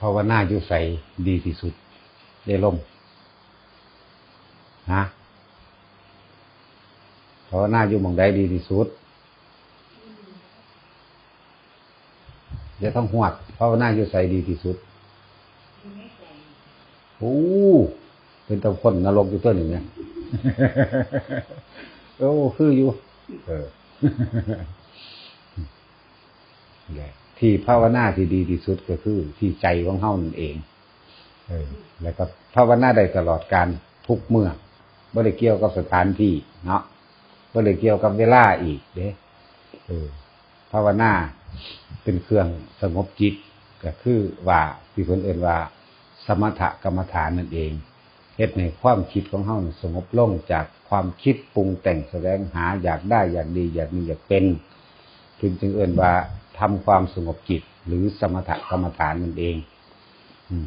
ภาวนาอยู่ใสดีที่สุด ได้ล่มฮะภาวนาอยู่มองใดดีที่สุดเดี๋ยวต้องหวดภาวนาอยู่ใสดีที่สุดโอ้เป็นตะคนนรกอยู่ตัวหนึ่งเนี่ยโอ้คืออยู่ เออ ที่ภาวนาที่ดีที่สุดก็คือที่ใจของเฮานั่นเองเออแล้วก็ภาวนาได้ตลอดการทุกเมื่อบ่ได้เกี่ยวกับสถานที่เนาะบ่ได้เกี่ยวกับเวลาอีกเด้เออภาวนาเป็นเครื่องสงบจิตก็คือว่าที่เพิ่นเอ่นว่า สมถกรรมฐานนั่นเองเฮ็ดในความคิดของเฮาสงบลงจากความคิดปรุงแต่งแสวงหาอยากได้อยากดีอยากมีอยากเป็นถึงจึงเอ่นว่า ทำความสงบจิต หรือสมถกรรมฐานนั่นเอง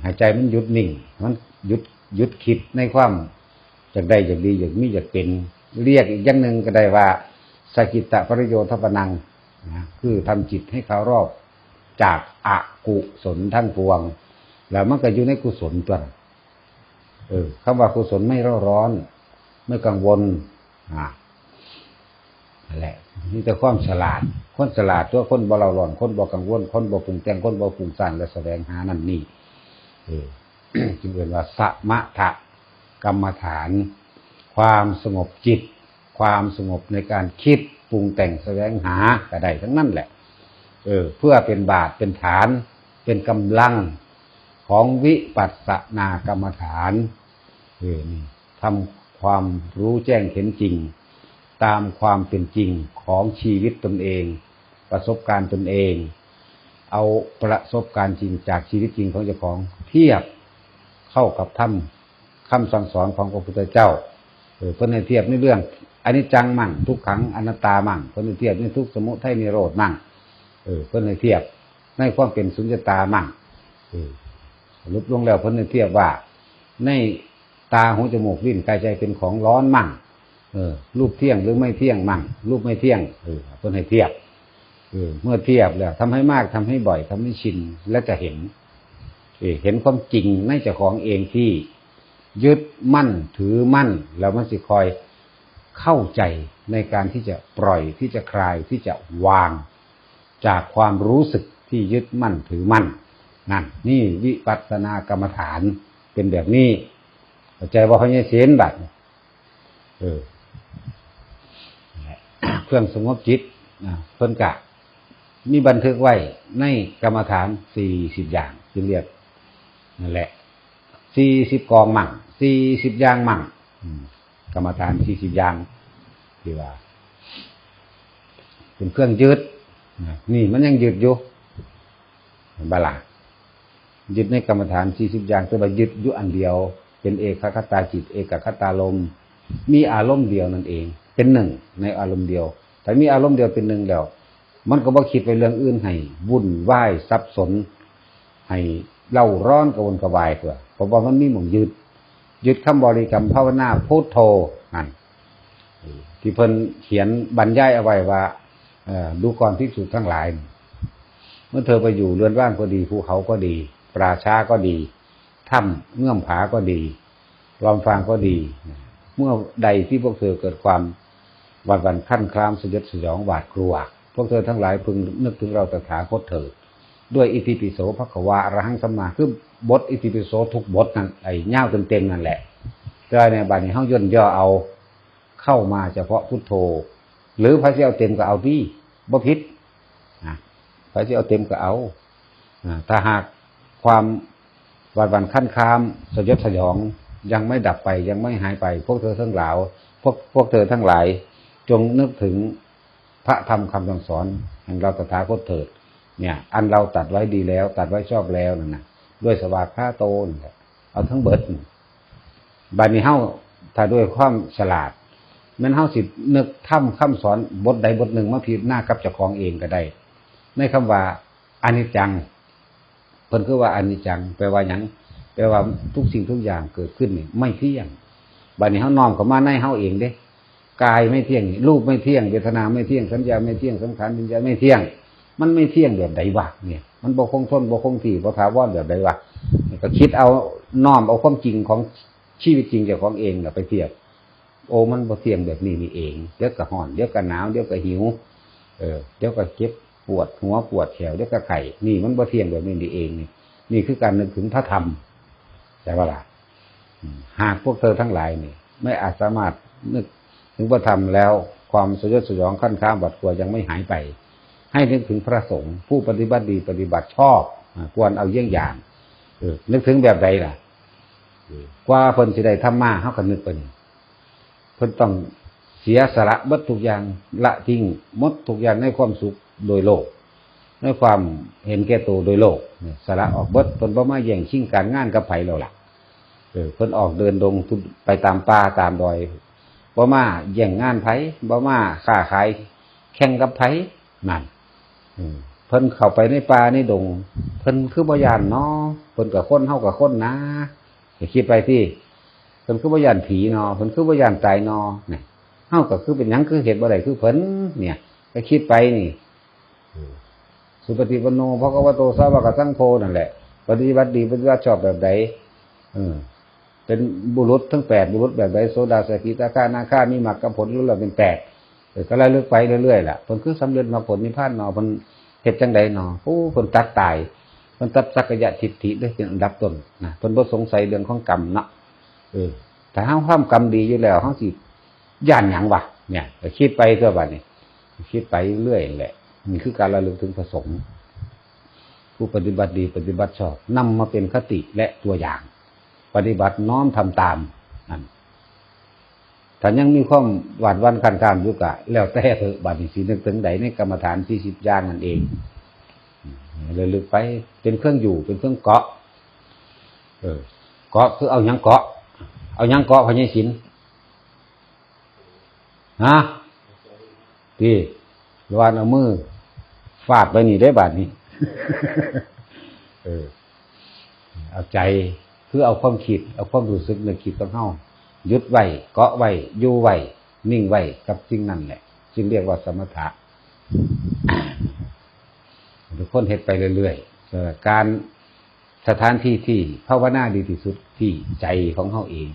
หายใจมันหยุดนิ่ง มันหยุดหยุดคิดในความอยากได้อยากดีอยากมีอยากเป็น เรียกอีกอย่างหนึ่งก็ได้ว่าสกิตตปริโยทปนังนะคือทำจิตให้เขารอบจากอากุศลทั้งปวง แล้วมันก็อยู่ในกุศลตัวเออคำว่ากุศลไม่ร้อนร้อนไม่กังวลอ่า แหละนี่แต่ความฉลาด คนฉลาดตัวคนบ่เราร้อนคนบ่กังวล คนบ่ปรุงแต่งคนบ่ปรุงสร้างและแสวงหานั่นนี่เออจึงเรียกว่าสมถะกรรมฐาน ความสงบจิต ความสงบในการคิดปรุงแต่งแสวงหาก็ได้ทั้งนั้นแหละ เออ เพื่อเป็นบาทเป็นฐาน เป็นกำลังของวิปัสสนากรรมฐานเออนี่ทำความรู้แจ้งเห็นจริง ตามความเป็นจริงของชีวิตตนเอง ประสบการณ์ตนเอง เอาประสบการณ์จริงจากชีวิตจริงของเจ้าของเทียบเข้ากับธรรมคำสั่งสอนของพระพุทธเจ้าเออเพื่อให้เทียบในเรื่องอันนี้จังมั่งทุกขังอนัตตามั่งเพื่อให้เทียบในทุกสมุทัยนิโรธมั่งเออเพื่อให้เทียบในความเป็นสุญญตามั่งเออรุปลงแล้วเพื่อให้เทียบว่าในตาหูจมูกลิ้นกายใจเป็นของร้อนมั่ง เออรูปเที่ยงหรือไม่เที่ยงมั่งรูปไม่เที่ยงเออเพื่อให้เทียบเออเมื่อเทียบแล้วทำให้มากทำให้บ่อยทำให้ชินและจะเห็นเออเห็นความจริงในเจ้าของเองที่ยึดมั่นถือมั่น แล้วมันสิคอยเข้าใจในการที่จะปล่อยที่จะคลายที่จะวาง จากความรู้สึกที่ยึดมั่นถือมั่นนั่นนี่วิปัสสนากรรมฐานเป็นแบบนี้เข้าใจว่าเขาเนี่ยเสียนบัดเออ เครื่องสงบจิตนะเพิ่นกะ มีบันทึกไว้ในกรรมฐานสี่สิบอย่างจึงเรียกนั่นแหละสี่สิบกองมั่งสี่สิบอย่างมั่งกรรมฐานสี่สิบอย่างที่ว่า เป็นเครื่องยึดนี่มันยังยึดอยู่บาลายึดในกรรมฐานสี่สิบอย่างแต่ว่ายึดอยู่อันเดียว เป็นเอกคตาจิต เอกคตาลม มีอารมณ์เดียวนั่นเอง เป็นหนึ่งในอารมณ์เดียว แต่มีอารมณ์เดียวเป็นหนึ่งแล้ว มันก็บ่คิดไปเรื่องอื่นให้วุ่นวายสับสน ให้เล่าร้อนกระวนกระวายเถอะเพราะว่ามันมีหม่องยึดยึดคำบริกรรมภาวนาพุทโธนั่นที่เพิ่นเขียนบรรยายเอาไว้ว่าดูก่อนภิกษุทั้งหลาย เมื่อเธอไปอยู่เรือนว่างก็ดีภูเขาก็ดี ปราช้าก็ดีถ้ำเงื่อมผาก็ดีลอมฟางก็ดี เมื่อใดที่พวกเธอเกิดความ วันวันขั้นคลามสยดสยองหวาดกลัว พวกเธอทั้งหลายพึงนึกถึงเราตถาคตเถิดด้วยอิติปิโสภควาอรหังสัมมาคือบทอิติปิโสทุกบทนั่นไอ้เง่าเต็มๆนั่นแหละแต่ในบัดนี้เฮาย่นย่อเอาเข้ามาเฉพาะพุทโธ หรือพระเจ้าเต็มก็เอาที่บ่ผิดนะพระเจ้าเต็มก็เอาอถ้าหากความหวันวันขั้นคลาม สยดสยองยังไม่ดับไปยังไม่หายไป พวกเธอทั้งหลายพวกพวกเธอทั้งหลาย จงนึกถึงพระธรรมคำสอนแห่งเราตถาคตเถิด เนี่ย อันเราตัดไว้ดีแล้ว ตัดไว้ชอบแล้วนั่นนะด้วยสวากขาโตนเอาทั้งเบิดบัดนี้เฮาถ้าด้วยความฉลาดมันเฮาสินึกถ้ำคำสอนบทใดบทหนึ่งมาพิจหน้ากับเจ้าของเองก็ได้ ในคำว่าอนิจจังเพิ่นคือว่าอนิจจัง แปลว่าหยังแปลว่าทุกสิ่งทุกอย่างเกิดขึ้นนี่ไม่เที่ยงบัดนี้เฮาน้อมเข้ามาในเฮาเองเด้ กายไม่เที่ยง รูปไม่เที่ยงเวทนาไม่เที่ยงสัญญาไม่เที่ยงสังขารวิญญาณไม่เที่ยง มันไม่เที่ยงแบบใดวะเนี่ย มันบ่คงทนบ่คงที่บ่ถาวรแบบใดวะก็คิดเอาน้อมเอาความจริงของชีวิตจริงจ้าของเองไปเทียบ โอ้มันบ่เที่ยงแบบนี้นี่เองเดี๋ยวก็ห่อนเดี๋ยวก็หนาวเดี๋ยวก็หิว เออเดี๋ยวก็เจ็บปวดหัวปวดแขวเดี๋ยวก็ไข่นี่มันบ่เที่ยงแบบนี้นี่เองนี่นี่คือการนึกถึงพระธรรมแต่ว่าล่ะหากพวกเธอทั้งหลายนี่ ไม่อาจสามารถนึก ถึงพระธรรมแล้ว ความสยดสยองขั้นข้ามบัดกลัวยังไม่หายไป ให้นึกถึงพระสงฆ์ผู้ปฏิบัติดีปฏิบัติชอบควรเอาเยี่ยงอย่างเออนึกถึงแบบใดล่ะกว่าเพิ่นสิได้ธรรมะเฮาก็นึกไปนี่เพิ่นต้องเสียสละบดทุกอย่างละทิ้งมดทุกอย่างในความสุขโดยโลกในความเห็นแก่ตัวโดยโลกสละออกบดเพิ่นบ่มาแย่งชิงการงานกับไผแล้วล่ะเออเพิ่นออกเดินดงไปตามป่าตามดอย บ่มาแย่งงานไผบ่มาค้าขาย แข่งกับไผนั่นเพิ่นเข้าไปในป่าในดง เพิ่นคือบ่ยานเนาะเพิ่นกับคนเฮากับคนนะอย่าคิดไปที่เพิ่นคือบ่ยานผีเนาะเพิ่นคือบ่ยานตายเนาะเนี่ยเฮาก็คือเป็นหยังคือเหตุบ่ได้คือเพิ่นเนี่ยก็คิดไปนี่สุปฏิปันโนภะคะวโตสาวกสังโฆนั่นแหละ ปฏิบัติดีปฏิบัติชอบแบบใดเออ เป็นบุรุษทั้งแปดบุรุษแบบใดโซดาสกิตาคานาคามีมรรคกับผลรู้แล้วเป็นแปดเออก็ระลึกไปเรื่อยๆแหละเพิ่นคือสำเร็จมาผลนิพพานเนาะเพิ่นเฮ็ดจังใดเนาะโอ้เพิ่นตัดตายเพิ่นตัดสักยะทิฏฐิได้เป็นอันดับต้นนะเพิ่นบ่สงสัยเรื่องของกรรมเนาะเออแต่ถ้าเฮาทำกรรมดีอยู่แล้วเฮาสิย่านหยังวะเนี่ยคิดไปเท่าบัดนี้คิดไปเรื่อยแหละนี่คือการระลึกถึงพระสงฆ์ผู้ปฏิบัติดีปฏิบัติชอบนำมาเป็นคติและตัวอย่าง ปฏิบัติน้อมทำตามนั่นถ้ายังมีความหวาดวันคันคามอยู่กะ แล้วแต่เถอะบัดนี้สินึกถึงใดในกรรมฐานที่สิบย่างนั่นเองเลยลึกไปเป็นเครื่องอยู่เป็นเครื่องเกาะ เออ เกาะคือเอายังเกาะ เอายังเกาะพญศินฮะดีรวานเอามือฟาดไปนี่ได้บาดนี้ เออ เอาใจ คือเอาความคิด เอาความรู้สึกนึกคิดของเฮายึดไว้เกาะไว้อยู่ไว้นิ่งไว้กับสิ่งนั้นแหละจึงเรียกว่าสมถะทุกคนเฮ็ดไปเรื่อยๆการสถานที่ที่ภาวนาดีที่สุดที่ใจของเฮาเอง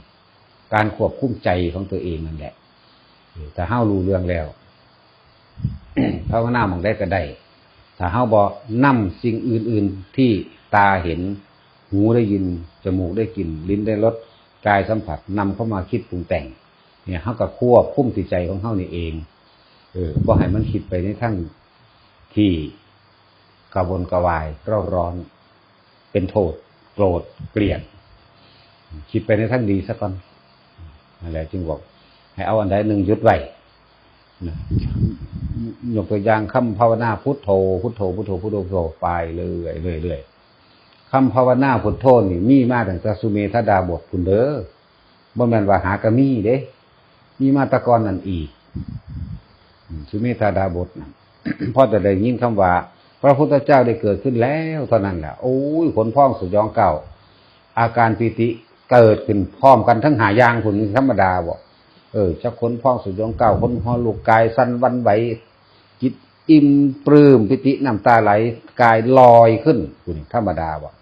การควบคุมใจของตัวเองนั่นแหละถ้าเฮารู้เรื่องแล้วภาวนาหมองได้ก็ได้ถ้าเฮาบอกนำสิ่งอื่น ๆที่ตาเห็น หูได้ยิน จมูกได้กลิ่น ลิ้นได้รส กายสัมผัสนำเข้ามาคิดปรุงแต่ง เนี่ยเฮากับควบคุมจิใจของเฮานี่เอง เออบ่ให้มันคิดไปในทั้งที่กระวนกระวายเร่าร้อน เป็นโทษ โกรธเกลียด คิดไปในทั้งดีซะก่อนนั่นแหละจึงบอก ให้เอาอันใดหนึ่งยึดไว้นะยกตัวอย่างคำภาวนาพุทโธพุทโธพุทโธพุทโธพุทโธไปเรื่อยเรื่อยเรื่อย คำภาวนาพุทโธนี่มีมาตั้งแต่สุเมธดาบทคุณเด้อบ่แม่นว่าหากะมีเด้ มีมาตะกอนนั่นอีก สุเมธาดาบทนะพอแต่ได้ยินคำว่า พระพุทธเจ้าได้เกิดขึ้นแล้วเท่านั้นแหละโอ้ยขนพองสุดยองเก่า อาการปิติเกิดขึ้นพร้อมกันทั้งหายางคุณธรรมดาบอกเออจะขนพองสุดยองเก่าคนพอลูกกายสั้นวันไหว อิ่มปลื้มปิติน้ำตาไหลกายลอยขึ้นคุณธรรมดาบอก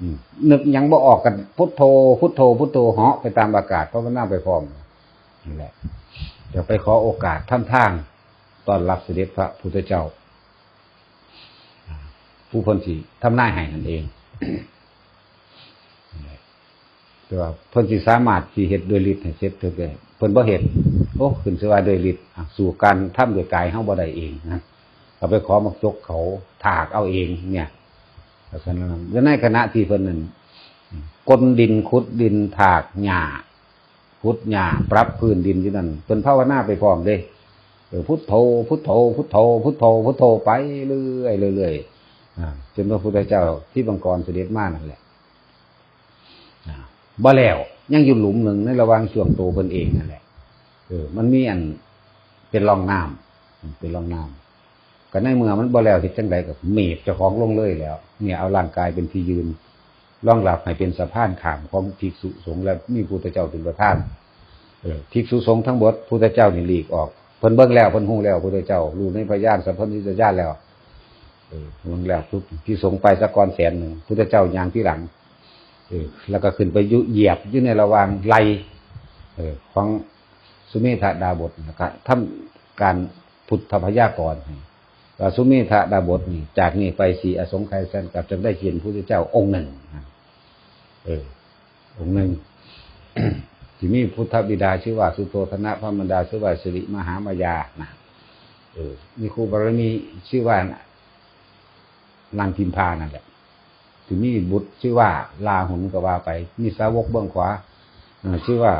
อืมนึกยังบ่ออกกันพุทโธ พุทโธ พุทโธเหาะไปตามอากาศเพราะมันน่าไปพร้อมนี่แหละ เดี๋ยวไปขอโอกาสท่านทางตอนรับเสด็จพระพุทธเจ้า ผู้คนที่ทำหน้าให้นั่นเองแต่ว่าเพิ่นสิสามารถสิเฮ็ดโดยฤทธิ์ให้เสร็จเถิดเลยเพิ่นบ่เฮ็ดโอ้ขึ้นสว่าโดยฤทธิ์สู่การทำโดยกายเฮาบ่ได้เองนะ ก็ไปขอมายกเขาถากเอาเอง เนี่ยเพราะฉะนั้นแล้วในขณะที่เพิ่นนั้นกลดินขุดดินถากหญ้าขุดหญ้าปรับพื้นดินอยู่นั่นเพิ่นภาวนาไปพร้อมเด้เออพุทโธพุทโธพุทโธพุทโธพุทโธไปเรื่อยๆเรื่อยจนพระพุทธเจ้าที่บังกรเสด็จมานั่นแหละบ่แล้วยังอยู่หลุมหนึ่งในระหว่างช่วงโตเพิ่นเองนั่นแหละเออมันมีอันเป็นรองน้ำเป็นรองน้ำ ก็ในเมื่อมันบ่แล้วที่จังใดกับเมฆเจ้าของลงเลยแล้ว เนี่ยเอาร่างกายเป็นที่ยืนร่องหลับให้เป็นสะพานขามของภิกษุสงฆ์และมีพุทธเจ้าเป็นประธานเออภิกษุสงฆ์ทั้งหมดพุทธเจ้านี่หลีกออกเพิ่นเบิ่งแล้วเพิ่นฮู้แล้วพุทธเจ้ารู้ในพยานสัพพัญญญาณแล้วเออเมืองแล้วทุกที่สงไปสะกกรแสนหนึ่งพุทธเจ้ายางที่หลังเออแล้วก็ขึ้นไปยุเหยียบอยู่ในระหว่างไหลเออของสุเมธาดาบทนะครับทำการพุทธพยากรณ์ ว่าสุเมธาดาบทนี่จากนี้ไปสีอสงไขยแสนกับจะได้เห็นพระพุทธเจ้าองค์หนึ่งเออ องค์หนึ่งที่มีพุทธบิดาชื่อว่าสุโธธนะพระมารดาชื่อว่าสิริมหามายานะเออมีครูบารมีชื่อว่านางพิมพานั่นแหละที่มีบุตรชื่อว่าลาหุนก็ว่าไป มีสาวกเบื้องขวาชื่อว่า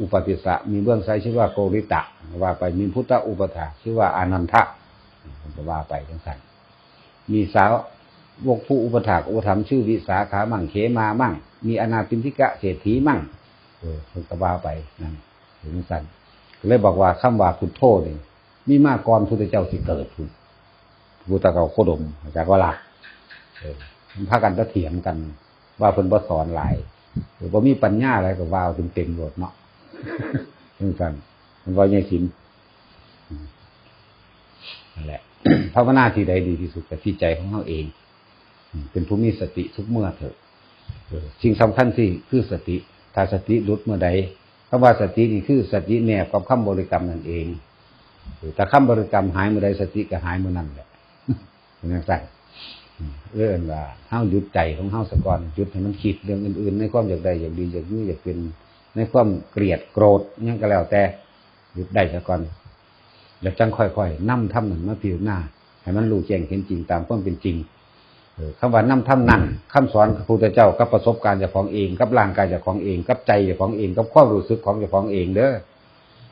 อุปติสะมีเบื้องซ้ายชื่อว่าโกริตะว่าไปมีพุทธอุปถาชื่อว่าอานันทะ ก็ว่าไปทั้งสันมีสาววกผู้อุปถากอุปถัมภ์ชื่อวิสาขามั่งเขมามั่ง มีอนาปินทิกะเศรษฐีมั่ง เออมันก็ว่าไปนั่นถึงสันเลยบอกว่าคำว่าพุทโธนี่มีมากก่อนพุทธเจ้าสิเกิดพุทธพุทธเก่าโคดมจากว่าละเออมันพากันตะเถียงกัน ว่าเพิ่นบ่สอนหลายหรือว่ามีปัญญาอะไรก็ว่าเต็มๆหมดเนาะถึงสันมันว่าใหญ่สิน นั่นแหละภาวนาที่ใดดีที่สุดกับที่ใจของเราเอง เป็นผู้มีสติทุกเมื่อเถอะสิ่งสำคัญที่คือสติ ถ้าสติลุดเมื่อใดคำว่าสตินี่คือสติแนบกับคำบริกรรมนั่นเองแต่คำบริกรรมหายเมื่อใดสติก็หายเมื่อนั้นแหละเป็นอย่างไรเรื่องว่าเฮาหยุดใจของเฮาสะก่อนหยุดให้มันคิดเรื่องอื่นๆ ในความอยากได้อยากดีอยากนี้อยากเป็นในความเกลียดโกรธยังก็แล้วแต่หยุดได้สะก่อน แล้วจังค่อยๆนั่มทำหนึ่งมาพิวหน้าให้มันรู้แจ้งเห็นจริงตามความเป็นจริงเออคำว่าน้ำทำนั่นคำสอนพระพุทธเจ้ากับประสบการณ์จ้าของเองกับร่างกายจ้าของเอง กับใจจ้าของเอง กับความรู้สึกของจ้าของเองเด้อ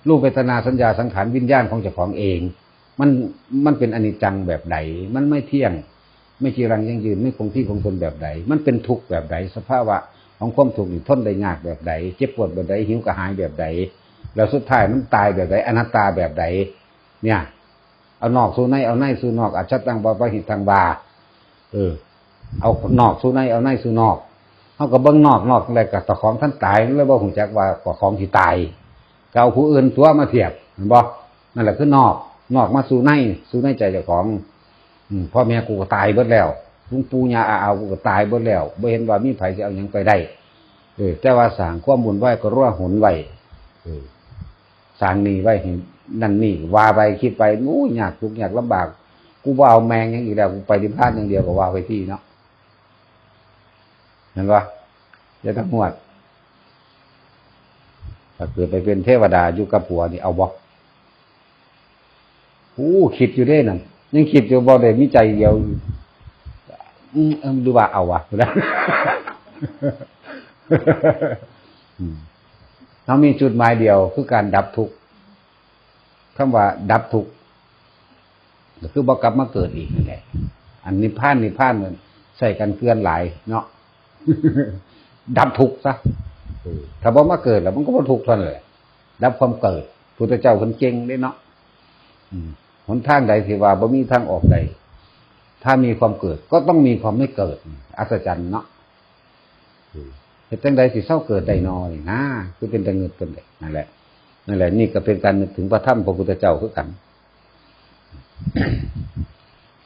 รูปเวทนาสัญญาสังขารวิญญาณของจ้าของเอง มันมันเป็นอนิจจังแบบไหนมันไม่เที่ยง ไม่จีรังยั่งยืนไม่คงที่คงทนแบบไหนมันเป็นทุกข์แบบไหนสภาวะของความทุกข์นี่ทนได้ยากแบบไหนเจ็บปวดแบบไหนหิวกระหายแบบไหนแล้วสุดท้ายมันตายแบบไหนอนัตตาแบบไหน เนี่ย เอานอกสู่ในเอาในสู่นอกอัจฉตังบาปะหิตังบาเออ เอานอกสู่ในเอาในสู่นอกเขาก็เบิ้งนอกนอกอะไรกับตะของท่านตายแล้วบ่หูจักว่าตะของที่ตายก็เอาผู้อื่นตัวมาเทียบเห็นบ่นั่นแหละคือนอก นอกมาสู่ในสู่ในใจเจ้าของพ่อแม่กูก็ตายเบิดแล้วลุงปู่ย่าอาเอากูก็ตายเบิดแล้วบ่เห็นว่ามีไผสิเอาหยังไปได้เออแต่ว่าสางความบุญไว้ก็รั่วหนไว้เออสางนี่ไว้ให้นั่ นั่นนี่ว่าไปคิดไปนู้ยากทุกข์ยากลำบาก กูว่าเอาแมงอย่างอีกแล้วกูไปดิพลาดอย่างเดียวก็ว่าไปที่เนาะเห็นปะจะต้งหวดถ้าเกิดไปเป็นเทวดาอยู่กับผัวนี่เอาบ่อู้คิดอยู่ได้นั่นยังคิดอยู่บ่ได้มีใจเดียวอืมดูว่าเอาวะอืมเรามีจุดหมายเดียวคือการดับทุกข์ คำว่าดับทุกข์ก็คือบอกกลับมาเกิดอีกนั่แหละ อันนิพพานนิพพานมันใส่กันเกลื่อนหลายเนาะดับทุกข์ซะถ้าบอกมาเกิดแล้วมันก็บ่ทุกข์ท่านั้นแหละดับความเกิดพุทธเจ้าคนเก่งได้เนาะหนทางใดที่ว่าบ่มีทางออกใด ถ้ามีความเกิดก็ต้องมีความไม่เกิด อัศจรรย์เนาะเหตุจังใดสิเศร้าเกิดได้นอนี่นะคือเป็นแต่เงินเป็นเด็กนั่นแหละ นั่นแหละ นี่ก็เป็นการนึกถึงพระธรรมพระพุทธเจ้าคือกัน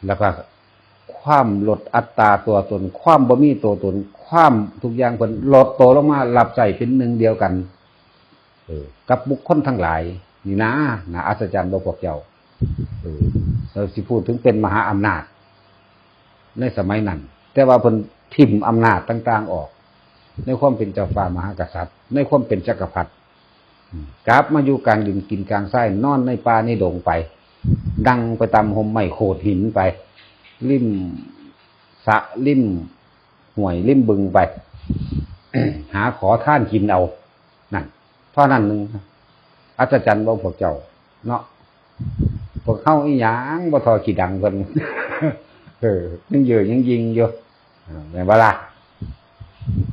แล้วก็ความลดอัตราตัวตน ความบ่มีตัวตน ความทุกอย่างเป็นลดตัวลงมาหลับใจเป็นหนึ่งเดียวกัน เออ กับบุคคลทั้งหลาย นี่นะนะอัศจรรย์บ่พวกเจ้าเออเราสิพูดถึงเป็นมหาอำนาจ ในสมัยนั้น แต่ว่าเพิ่นทิมอำนาจต่าง ๆ ออก ในความเป็นเจ้าฟ้ามหากษัตริย์ ในความเป็นจักรพรรดิ กลับมาอยู่กลางดินกินกลางไส้นอนในป่าในดงไป ดังไปตามหมไม้โขดหินไป ริมสะริมห่วยริมบึงไป หาขอท่านกินเอานั่นเท่านั้นหนึ่งอัศจรรย์บ่พวกเจ้า เนาะพวกเข้าอีหยังบ่ทอขี้ดังเพิ่นเออยังเยอะยังยิงอยู่เออแม่นบ่ล่ะ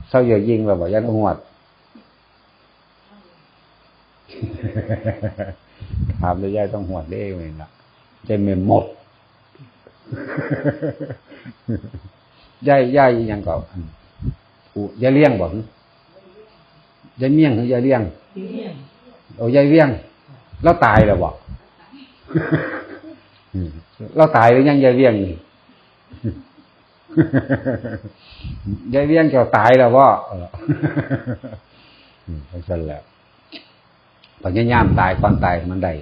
เศร้าเยอะยิงแล้วบ่ยังหวด ถามเลยยายต้องหวดเด้เองล่ะใจเมมหมดยายยายอีหยังก็อันอูยายเลี้ยงบ่หึยายเมี่ยงหรือยายเลี้ยงโอ้ยายเลี้ยง แล้วตายแล้วบ่อืมเราตายหรือยังยายเลี้ยงนี่ยายเวียงเจ้าตายแล้วว่าเอออืมเพราะฉะนั้นแหละ พยายามตายก่อนตายมันได้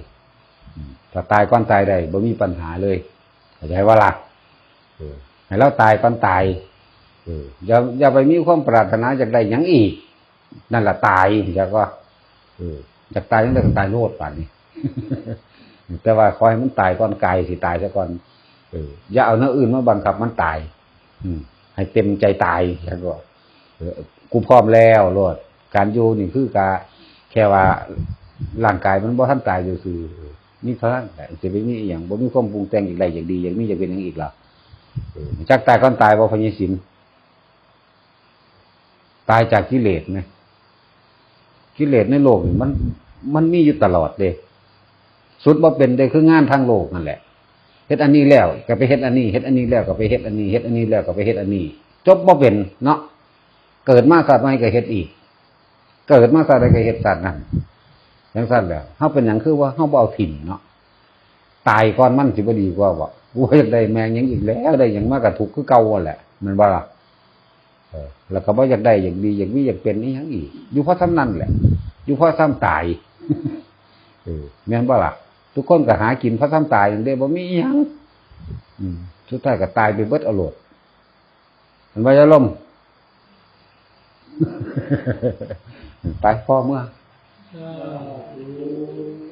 ถ้าตายก่อนตายได้บ่มีปัญหาเลยเข้าใจว่าล่ะให้เราตายก่อนตายอย่าอย่าไปมีความปรารถนาอยากได้หยังอีก นั่นแหละตายอยากว่าเออยากตายนั่นแหละตายโลดป่านนี้แต่ว่าคอยมันตายก่อนกายสิตายซะก่อนอย่าเอาเนื้ออื่นมาบังคับมันตาย อืให้เต็มใจตายแล้วก็กูพร้อมแล้วโลดการอยู่นี่คือกาแค่ว่า ร่างกายมันบ่ทันตายอยู่คือนี่เท่านั้นจะไปมีอย่างบ่มีความปรุงแต่งอีกใดอย่างดี อย่างนี้จะเป็นอย่างอีกล่ะเอจักตายก่อนตายบ่พญสินตายจากกิเลสไหมกิเลสในโลกมัน มันมีอยู่ตลอดเลยสุดบ่เป็นได้คืองานทางโลกนั่นแหละเฮ็ดอันนี้แล้วก็ไปเฮ็ดอันนี้เฮ็ดอันนี้แล้วก็ไปเฮ็ดอันนี้เฮ็ดอันนี้แล้วก็ไปเฮ็ดอันนี้ จบบ่เป็นเนาะเกิดมาสัตว์ใหม่ก็เฮ็ดอีก เกิดมาสัตว์ใดก็เฮ็ดสัตว์นั่น จังซั่นแหล้วเฮาเป็นหยังคือว่าเฮาเอาถิ่นเนาะตายก่อนมันสิบดีกว่าบ่กูอยากได้แมงยังอีกแล้วได้ยังมากก็ทุกคือเก่ากันแหละมันบ่ล่ะเออแล้วก็บ่อยากได้อย่างดีอย่างนี้อยากเป็นนี่ยังอีกอยู่เพราะทำนั่นแหละอยู่เพราะซ้ำตายเออแม่นบ่ล่ะ ทุกคนก็หากินเพราะซ้ำตายอย่างเดียวบ่มีอิหยังอืมสุดท้ายก็ตายไปเบิดเอาโลดมันว่าจะล่มไปพ่อเมื่อ สาธุ